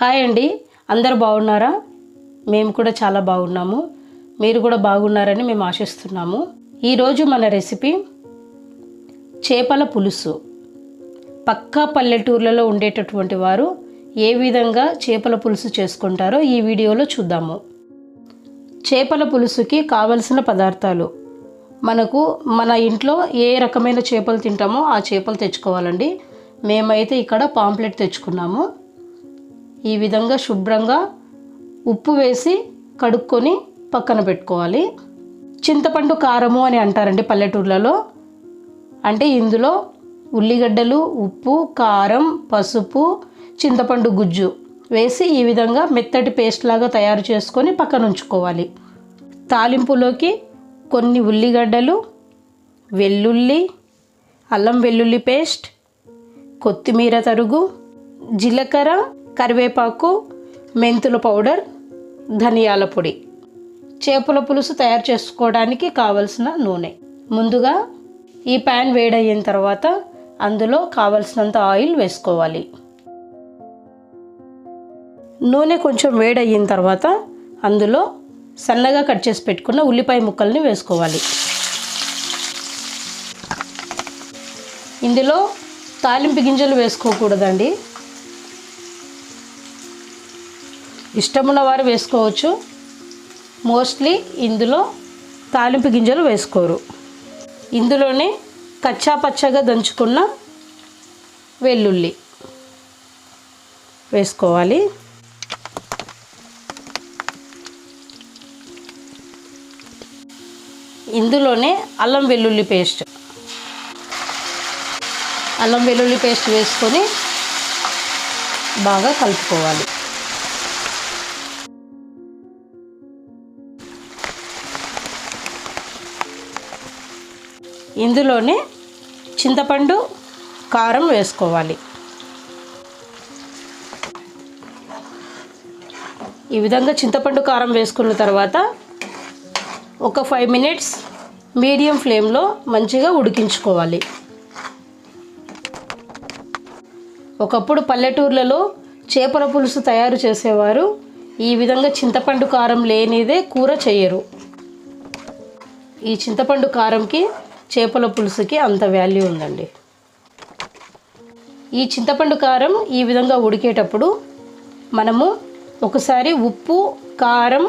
Hi అండి. అందరు బాగున్నారా? మేము కూడా చాలా బాగున్నాము. మీరు కూడా బాగున్నారని మేము ఆశిస్తున్నాము. ఈరోజు మన రెసిపీ చేపల పులుసు. పక్కా పల్లెటూర్లలో ఉండేటటువంటి వారు ఏ విధంగా చేపల పులుసు చేసుకుంటారో ఈ వీడియోలో చూద్దాము. చేపల పులుసుకి కావలసిన పదార్థాలు. మనకు మన ఇంట్లో ఏ రకమైన చేపలు తింటామో ఆ చేపలు తెచ్చుకోవాలండి. మేమైతే ఇక్కడ పాంప్లెట్ తెచ్చుకున్నాము. ఈ విధంగా శుభ్రంగా ఉప్పు వేసి కడుక్కొని పక్కన పెట్టుకోవాలి. చింతపండు కారము అని అంటారండి పల్లెటూర్లలో. అంటే ఇందులో ఉల్లిగడ్డలు ఉప్పు కారం పసుపు చింతపండు గుజ్జు వేసి ఈ విధంగా మెత్తటి పేస్ట్ లాగా తయారు చేసుకొని పక్కన ఉంచుకోవాలి. తాలింపులోకి కొన్ని ఉల్లిగడ్డలు వెల్లుల్లి అల్లం వెల్లుల్లి పేస్ట్ కొత్తిమీర తరుగు జీలకర్ర కరివేపాకు మెంతుల పౌడర్ ధనియాల పొడి. చేపల పులుసు తయారు చేసుకోవడానికి కావలసిన నూనె. ముందుగా ఈ ప్యాన్ వేడయిన తర్వాత అందులో కావలసినంత ఆయిల్ వేసుకోవాలి. నూనె కొంచెం వేడయిన తర్వాత అందులో సన్నగా కట్ చేసి పెట్టుకున్న ఉల్లిపాయ ముక్కల్ని వేసుకోవాలి. ఇందులో తాలింపు గింజలు వేసుకోకూడదండి. ఇష్టమున్న వారు వేసుకోవచ్చు. మోస్ట్లీ ఇందులో తాలింపు గింజలు వేసుకోరు. ఇందులోనే కచ్చా పచ్చగా దంచుకున్న వెల్లుల్లి వేసుకోవాలి. ఇందులోనే అల్లం వెల్లుల్లి పేస్ట్. అల్లం వెల్లుల్లి పేస్ట్ వేసుకొని బాగా కలుపుకోవాలి. ఇందులోనే చింతపండు కారం వేసుకోవాలి. ఈ విధంగా చింతపండు కారం వేసుకున్న తర్వాత ఒక ఫైవ్ మినిట్స్ మీడియం ఫ్లేమ్లో మంచిగా ఉడికించుకోవాలి. ఒకప్పుడు పల్లెటూర్లలో చేపల పులుసు తయారు చేసేవారు. ఈ విధంగా చింతపండు కారం లేనిదే కూర చేయరు. ఈ చింతపండు కారంకి చేపల పులుసుకి అంత వాల్యూ ఉందండి. ఈ చింతపండు కారం ఈ విధంగా ఉడికేటప్పుడు మనము ఒకసారి ఉప్పు కారం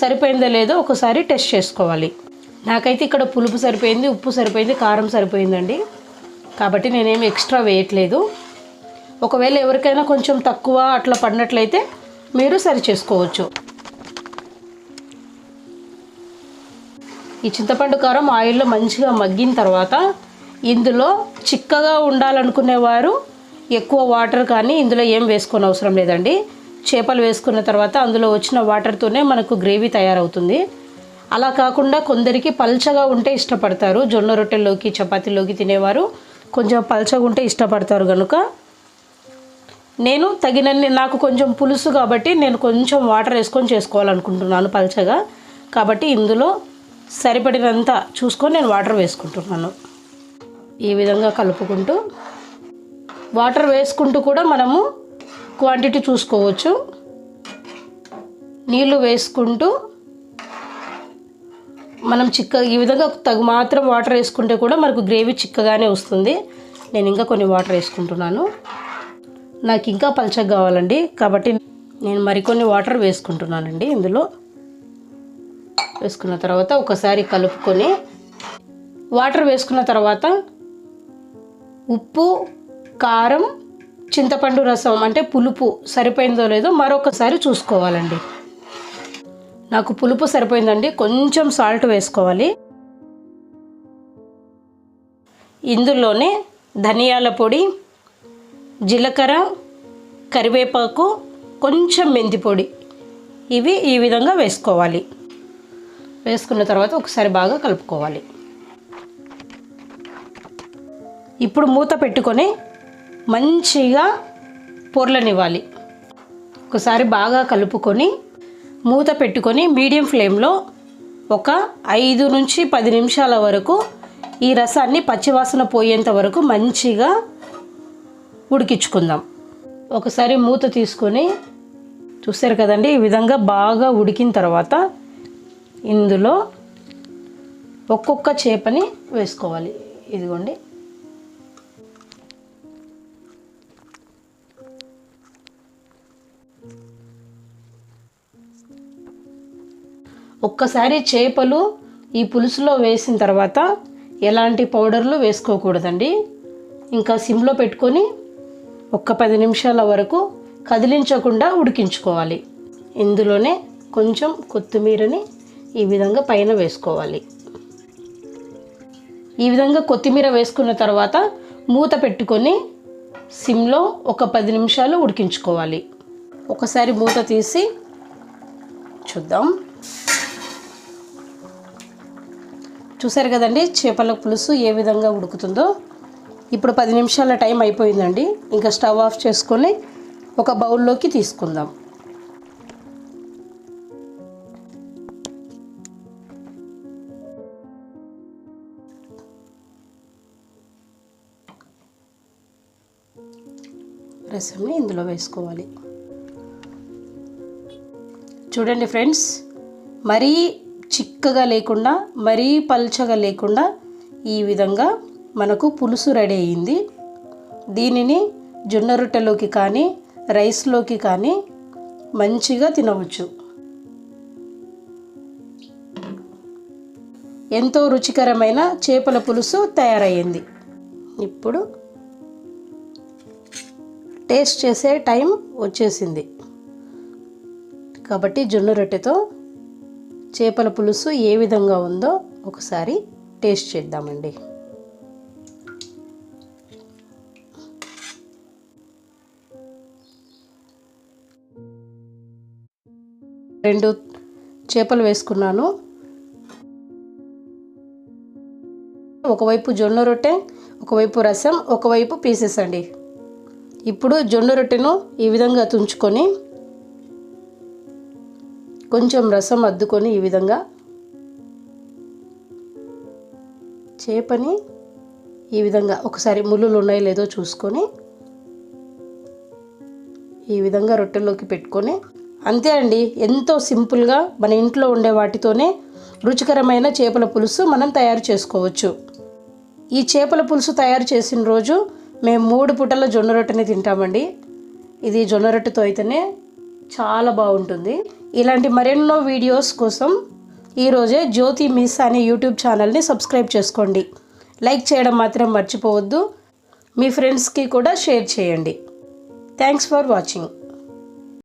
సరిపోయిందో లేదో ఒకసారి టెస్ట్ చేసుకోవాలి. నాకైతే ఇక్కడ పులుపు సరిపోయింది ఉప్పు సరిపోయింది కారం సరిపోయిందండి. కాబట్టి నేనేమి ఎక్స్ట్రా వేయట్లేదు. ఒకవేళ ఎవరికైనా కొంచెం తక్కువ అట్లా పడినట్లయితే మీరు సరి చేసుకోవచ్చు. ఈ చింతపండు కారం ఆయిల్లో మంచిగా మగ్గిన తర్వాత ఇందులో చిక్కగా ఉండాలనుకునేవారు ఎక్కువ వాటర్ కానీ ఇందులో ఏం వేసుకోని అవసరం లేదండి. చేపలు వేసుకున్న తర్వాత అందులో వచ్చిన వాటర్తోనే మనకు గ్రేవీ తయారవుతుంది. అలా కాకుండా కొందరికి పల్చగా ఉంటే ఇష్టపడతారు. జొన్న రొట్టెల్లోకి చపాతీలోకి తినేవారు. కొంచెం పల్చగా ఉంటే ఇష్టపడతారు కనుక నేను తగినన్ని నాకు కొంచెం పులుసు కాబట్టి నేను కొంచెం వాటర్ వేసుకొని చేసుకోవాలనుకుంటున్నాను పల్చగా. కాబట్టి ఇందులో సరిపడినంత చూసుకొని నేను వాటర్ వేసుకుంటున్నాను. ఈ విధంగా కలుపుకుంటూ వాటర్ వేసుకుంటూ కూడా మనము క్వాంటిటీ చూసుకోవచ్చు. నీళ్ళు వేసుకుంటూ మనం చిక్క ఈ విధంగా తగు మాత్రం వాటర్ వేసుకుంటే కూడా మనకు గ్రేవీ చిక్కగానే వస్తుంది. నేను ఇంకా కొన్ని వాటర్ వేసుకుంటున్నాను. నాకు ఇంకా పలచగా కావాలండి. కాబట్టి నేను మరికొన్ని వాటర్ వేసుకుంటున్నానండి ఇందులో. వేసుకున్న తర్వాత ఒకసారి కలుపుకొని వాటర్ వేసుకున్న తర్వాత ఉప్పు కారం చింతపండు రసం అంటే పులుపు సరిపోయిందో లేదో మరొకసారి చూసుకోవాలండి. నాకు పులుపు సరిపోయిందండి కొంచెం సాల్ట్ వేసుకోవాలి. ఇందులోనే ధనియాల పొడి జీలకర్ర కరివేపాకు కొంచెం మెంతి పొడి. ఇవి ఈ విధంగా వేసుకోవాలి. వేసుకున్న తర్వాత ఒకసారి బాగా కలుపుకోవాలి. ఇప్పుడు మూత పెట్టుకొని మంచిగా పొర్లనివ్వాలి. ఒకసారి బాగా కలుపుకొని మూత పెట్టుకొని మీడియం ఫ్లేమ్లో ఒక ఐదు నుంచి పది నిమిషాల వరకు ఈ రసాన్ని పచ్చివాసన పోయేంత వరకు మంచిగా ఉడికించుకుందాం. ఒకసారి మూత తీసుకొని చూస్తారు కదండి ఈ విధంగా బాగా ఉడికిన తర్వాత ఇందులో ఒక్కొక్క చేపని వేసుకోవాలి. ఇదిగోండి. ఒక్కసారి చేపలు ఈ పులుసులో వేసిన తర్వాత ఎలాంటి పౌడర్లు వేసుకోకూడదండి. ఇంకా సిమ్లో పెట్టుకొని ఒక్క పది నిమిషాల వరకు కదిలించకుండా ఉడికించుకోవాలి. ఇందులోనే కొంచెం కొత్తిమీరని ఈ విధంగా పైన వేసుకోవాలి. ఈ విధంగా కొత్తిమీర వేసుకున్న తర్వాత మూత పెట్టుకొని సిమ్లో ఒక పది నిమిషాలు ఉడికించుకోవాలి. ఒకసారి మూత తీసి చూద్దాం. చూసారు కదండి చేపల పులుసు ఏ విధంగా ఉడుకుతుందో? ఇప్పుడు పది నిమిషాల టైం అయిపోయిందండి. ఇంకా స్టవ్ ఆఫ్ చేసుకొని ఒక బౌల్లోకి తీసుకుందాం. రసంని ఇందులో వేసుకోవాలి. చూడండి ఫ్రెండ్స్ మరీ చిక్కగా లేకుండా మరీ పల్చగా లేకుండా ఈ విధంగా మనకు పులుసు రెడీ అయింది. దీనిని జొన్న రొట్టెలోకి కానీ రైస్లోకి కానీ మంచిగా తినవచ్చు. ఎంతో రుచికరమైన చేపల పులుసు తయారయ్యింది. ఇప్పుడు టేస్ట్ చేసే టైం వచ్చేసింది. కాబట్టి జొన్న రొట్టెతో చేపల పులుసు ఏ విధంగా ఉందో ఒకసారి టేస్ట్ చేద్దామండి. రెండు చేపలు వేసుకున్నాను. ఒకవైపు జొన్న రొట్టె ఒకవైపు రసం ఒకవైపు పీసెస్ అండి. ఇప్పుడు జొన్న రొట్టెను ఈ విధంగా తుంచుకొని కొంచెం రసం అద్దుకొని ఈ విధంగా చేపని ఈ విధంగా ఒకసారి ముళ్ళులు ఉన్నాయో లేదో చూసుకొని ఈ విధంగా రొట్టెల్లోకి పెట్టుకొని అంతే అండి. ఎంతో సింపుల్గా మన ఇంట్లో ఉండే వాటితోనే రుచికరమైన చేపల పులుసు మనం తయారు చేసుకోవచ్చు. ఈ చేపల పులుసు తయారు చేసిన రోజు మేము మూడు పూటల జొన్న రొట్టెని తింటామండి. ఇది జొన్న రొట్టెతో అయితేనే చాలా బాగుంటుంది. ఇలాంటి మరెన్నో వీడియోస్ కోసం ఈరోజే జ్యోతి మిస్ అనే యూట్యూబ్ ఛానల్ని సబ్స్క్రైబ్ చేసుకోండి. లైక్ చేయడం మాత్రం మర్చిపోవద్దు. మీ ఫ్రెండ్స్కి కూడా షేర్ చేయండి. Thanks for watching.